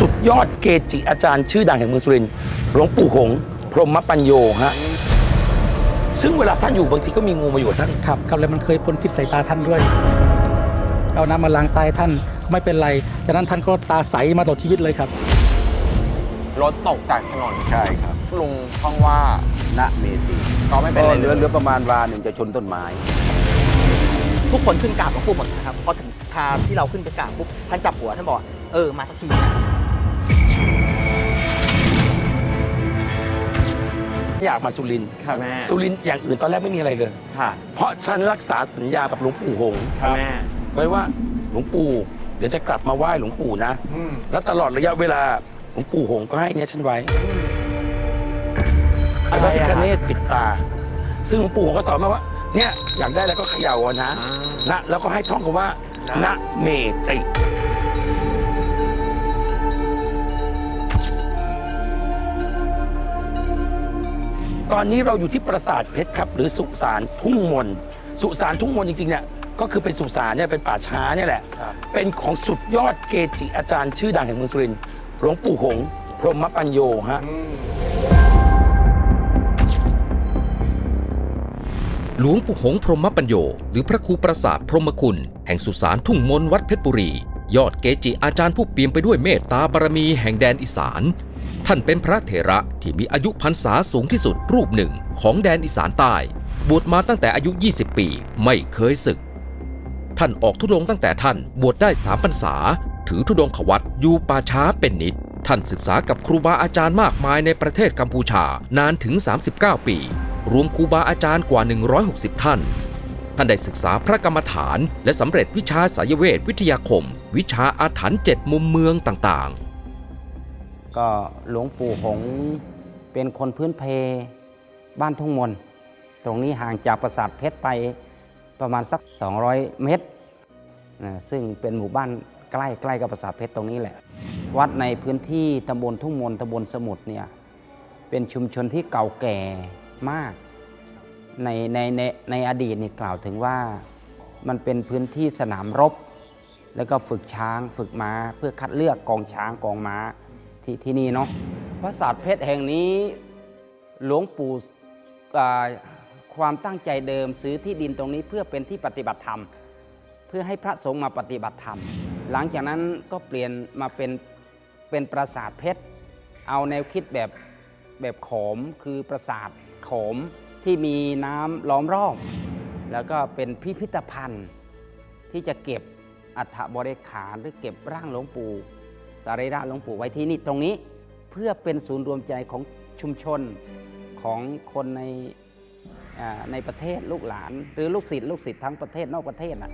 สุดยอดเกจิอาจารย์ชื่อดังแห่งเมืองสุรินทร์หลวงปู่หงส์พรหมปัญโยฮะซึ่งเวลาท่านอยู่บางทีก็มีงูมาอยู่กับท่าน ครับครับแล้วมันเคยพ่นพิษใส่ตาท่านด้วย เอาน้ำมาล้างตาให้ท่านไม่เป็นไรจากนั้นท่านก็ตาใสมาตลอดชีวิตเลยครับ รถตกจากถนนใช่ครับลุงท่องว่าณเมตีก็ไม่เป็นก็ไรเหเลลือยเหลือประมาณวาหนึ่งจะชนต้นไม้ ทุกคนขึ้นกราบหลวงปู่หมดนะครับพอถึงคราวที่เราขึ้นไปกราบปุ๊บท่านจับหัวท่านบอกเออมาสักทีนะ อยากมาสุรินทร์ค่ะแม่สุรินทร์อย่างอื่นตอนแรกไม่มีอะไรเลย ค่ะเพราะฉันรักษาสัญญากับหลวงปู่หงส์ค่ะแม่ไว้ว่าหลวงปู่เดี๋ยวจะกลับมาไหว้หลวงปู่นะ อืมแล้วตลอดระยะเวลาหลวงปู่หงส์ก็ให้เนี่ยฉันไว้อะพไรระพิอะคเนตปิดตา ซึ่งหลวงปู่หงส์ก็สอนมาว่า เนี่ยอยากได้แล้วก็เขย่าเอานะ อ่า นะแล้วก็ให้ท่องกันว่า นะ นะเมติ ตอนนี้เราอยู่ที่ปราสาทเพชรครับ หรือสุสานทุ่งมน สุสานทุ่งมนจริงๆเนี่ยก็คือเป็นสุสานเนี่ยเป็นป่าช้าเนี่ยแหละครับเป็นของสุดยอดเกจิอาจารย์ชื่อดังแห่งเมืองสุรินทร์หลวงปู่หงส์พรหมปัญโยฮะอืมหลวงปู่หงส์พรหมปัญโย หรือพระครูประสาทพรหมคุณ แห่งสุสานทุ่งมนวัดเพชรบุรี ยอดเกจิอาจารย์ผู้เปี่ยมไปด้วยเมตตาบารมีแห่งแดนอีสาน ท่านเป็นพระเถระที่มีอายุพรรษาสูงที่สุดรูปหนึ่งของแดนอีสานใต้ บวชมาตั้งแต่อายุ 20 ปีไม่เคยศึก ท่านออกธุดงตั้งแต่ท่านบวชได้สามพรรษา ถือธุดงควัตอยู่ป่าช้าเป็นนิด ท่านศึกษากับครูบาอาจารย์มากมายในประเทศกัมพูชานานถึง 39 ปี รวมครูบาอาจารย์กว่า 160 ท่านท่านได้ศึกษาพระกรรมฐาน และสำเร็จวิชาสายเวทวิทยาคม วิชาอาถรรพ์เจ็ดมุมเมืองต่างๆ ก็หลวงปู่หงเป็นคนพื้นเพบ้านทุ่งมน ตรงนี้ห่างจากปราสาทเพชรไปประมาณสัก 200 เมตรนะซึ่งเป็นหมู่บ้านใกล้ใกล้กับปราสาทเพชรตรงนี้แหละ วัดในพื้นที่ตำบลทุ่งมนตำบลสมุทรเนี่ยเป็นชุมชนที่เก่าแก่มาก ในในในในอดีตนี่กล่าวถึงว่ามันเป็นพื้นที่สนามรบ แล้วก็ฝึกช้างฝึกม้า เพื่อคัดเลือกกองช้างกองม้า ที่ที่นี่เนาะปราสาทเพชรแห่งนี้หลวงปู่ความตั้งใจเดิมซื้อที่ดินตรงนี้เพื่อเป็นที่ปฏิบัติธรรม เพื่อให้พระสงฆ์มาปฏิบัติธรรม หลังจากนั้นก็เปลี่ยนมาเป็นเป็นปราสาทเพชร เอาแนวคิดแบบแบบโขมคือปราสาทโขมที่มีน้ำล้อมรอบ แล้วก็เป็นพิพิธภัณฑ์ที่จะเก็บอัฐบริขารหรือเก็บร่างหลวงปู่ สรีระหลวงปู่ไว้ที่นี่ตรงนี้ เพื่อเป็นศูนย์รวมใจของชุมชนของคนในในประเทศลูกหลาน หรือลูกศิษย์ลูกศิษย์ทั้งประเทศนอกประเทศนะ